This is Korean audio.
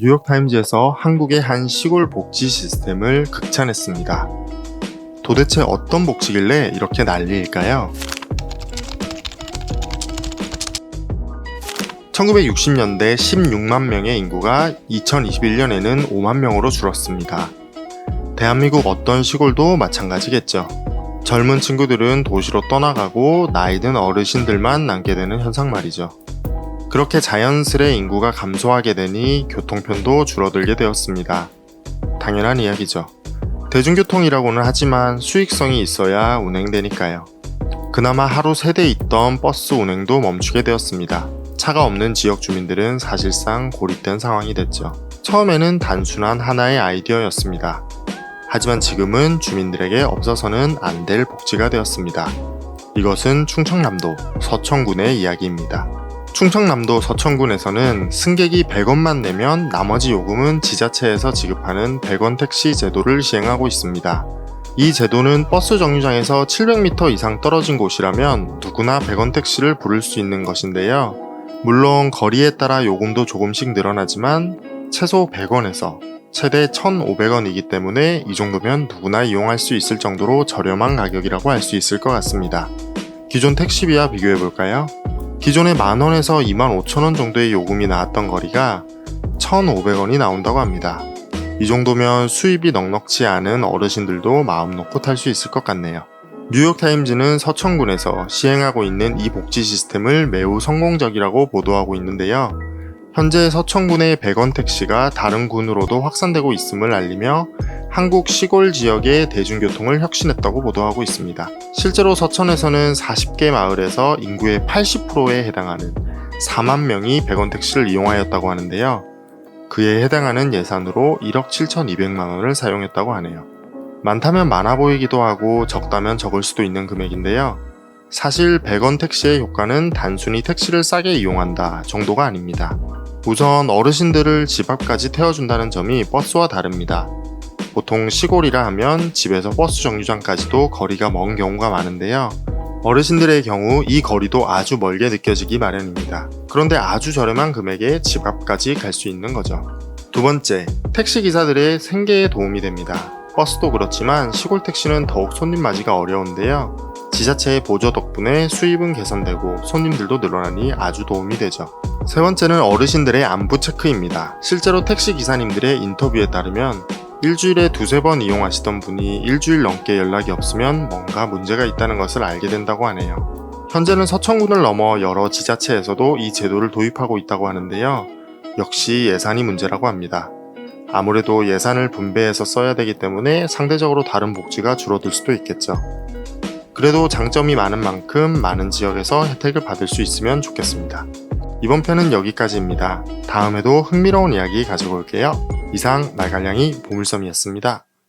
뉴욕타임즈에서 한국의 한 시골 복지 시스템을 극찬했습니다. 도대체 어떤 복지길래 이렇게 난리일까요? 1960년대 16만 명의 인구가 2021년에는 5만 명으로 줄었습니다. 대한민국 어떤 시골도 마찬가지겠죠. 젊은 친구들은 도시로 떠나가고 나이든 어르신들만 남게 되는 현상 말이죠. 그렇게 자연스레 인구가 감소하게 되니 교통편도 줄어들게 되었습니다. 당연한 이야기죠. 대중교통이라고는 하지만 수익성이 있어야 운행되니까요. 그나마 하루 3대 있던 버스 운행도 멈추게 되었습니다. 차가 없는 지역 주민들은 사실상 고립된 상황이 됐죠. 처음에는 단순한 하나의 아이디어였습니다. 하지만 지금은 주민들에게 없어서는 안 될 복지가 되었습니다. 이것은 충청남도 서천군의 이야기입니다. 충청남도 서천군에서는 승객이 100원만 내면 나머지 요금은 지자체에서 지급하는 100원 택시 제도를 시행하고 있습니다. 이 제도는 버스 정류장에서 700m 이상 떨어진 곳이라면 누구나 100원 택시를 부를 수 있는 것인데요. 물론 거리에 따라 요금도 조금씩 늘어나지만 최소 100원에서 최대 1,500원이기 때문에 이 정도면 누구나 이용할 수 있을 정도로 저렴한 가격이라고 할 수 있을 것 같습니다. 기존 택시비와 비교해 볼까요? 기존에 만원에서 2만 5천원 정도의 요금이 나왔던 거리가 1,500원이 나온다고 합니다. 이 정도면 수입이 넉넉지 않은 어르신들도 마음 놓고 탈 수 있을 것 같네요. 뉴욕타임즈는 서천군에서 시행하고 있는 이 복지 시스템을 매우 성공적이라고 보도하고 있는데요. 현재 서천군의 100원 택시가 다른 군으로도 확산되고 있음을 알리며 한국 시골 지역의 대중교통을 혁신했다고 보도하고 있습니다. 실제로 서천에서는 40개 마을에서 인구의 80%에 해당하는 4만 명이 100원 택시를 이용하였다고 하는데요. 그에 해당하는 예산으로 1억 7,200만 원을 사용했다고 하네요. 많다면 많아 보이기도 하고 적다면 적을 수도 있는 금액인데요. 사실 100원 택시의 효과는 단순히 택시를 싸게 이용한다 정도가 아닙니다. 우선 어르신들을 집 앞까지 태워준다는 점이 버스와 다릅니다. 보통 시골이라 하면 집에서 버스 정류장까지도 거리가 먼 경우가 많은데요. 어르신들의 경우 이 거리도 아주 멀게 느껴지기 마련입니다. 그런데 아주 저렴한 금액에 집 앞까지 갈 수 있는 거죠. 두 번째, 택시 기사들의 생계에 도움이 됩니다. 버스도 그렇지만 시골 택시는 더욱 손님 맞이가 어려운데요. 지자체의 보조 덕분에 수입은 개선되고 손님들도 늘어나니 아주 도움이 되죠. 세 번째는 어르신들의 안부 체크입니다. 실제로 택시 기사님들의 인터뷰에 따르면 일주일에 두세 번 이용하시던 분이 일주일 넘게 연락이 없으면 뭔가 문제가 있다는 것을 알게 된다고 하네요. 현재는 서천군을 넘어 여러 지자체에서도 이 제도를 도입하고 있다고 하는데요. 역시 예산이 문제라고 합니다. 아무래도 예산을 분배해서 써야 되기 때문에 상대적으로 다른 복지가 줄어들 수도 있겠죠. 그래도 장점이 많은 만큼 많은 지역에서 혜택을 받을 수 있으면 좋겠습니다. 이번 편은 여기까지입니다. 다음에도 흥미로운 이야기 가지고 올게요. 이상 말갈량이 보물섬이었습니다.